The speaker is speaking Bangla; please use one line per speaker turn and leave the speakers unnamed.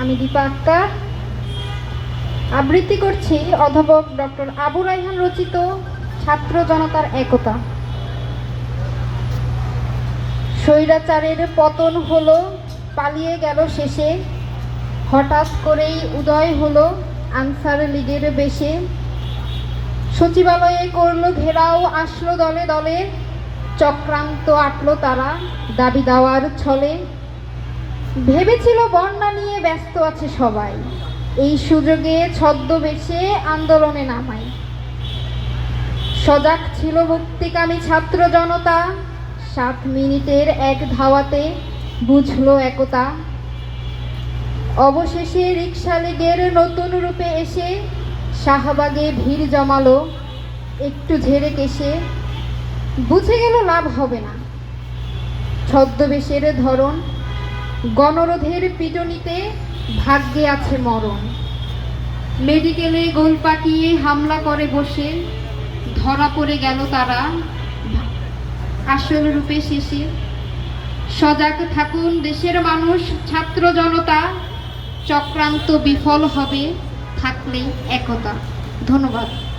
আমি দীপা আক্তার। আবৃত্তি করছি অধ্যাপক ডক্টর আবু রাইহান রচিত ছাত্র জনতার একতা। স্বৈরাচারের পতন হলো, পালিয়ে গেল শেষে। হঠাৎ করেই উদয় হলো আনসার লীগের বেশে। সচিবালয়ে করল ঘেরাও, আসলো দলে দলে। চক্রান্ত আটলো তারা, দাবি দাওয়ার ছলে। ভেবেছিল বন্যা নিয়ে ব্যস্ত আছে সবাই। এই সুযোগে ছদ্মবেশে আন্দোলনে নামাই। সজাগ ছিল মুক্তিকামী ছাত্র জনতা। সাত মিনিটের এক ধাওয়াতে বুঝলো একতা। অবশেষে রিক্সা লীগের নতুন রূপে এসে শাহবাগে ভিড় জমালো। একটু ঝেড়ে কেসে বুঝে গেল লাভ হবে না। ছদ্মবেশের ধরন গণরোধের পিটনিতে ভাগ্যে আছে মরণ। মেডিকেলে গোল পাকিয়ে হামলা করে বসে, ধরা পড়ে গেল তারা আসল রূপে শেষে। সজাগ থাকুন দেশের মানুষ, ছাত্র জনতা, চক্রান্ত বিফল হবে, থাকলেই একতা। ধন্যবাদ।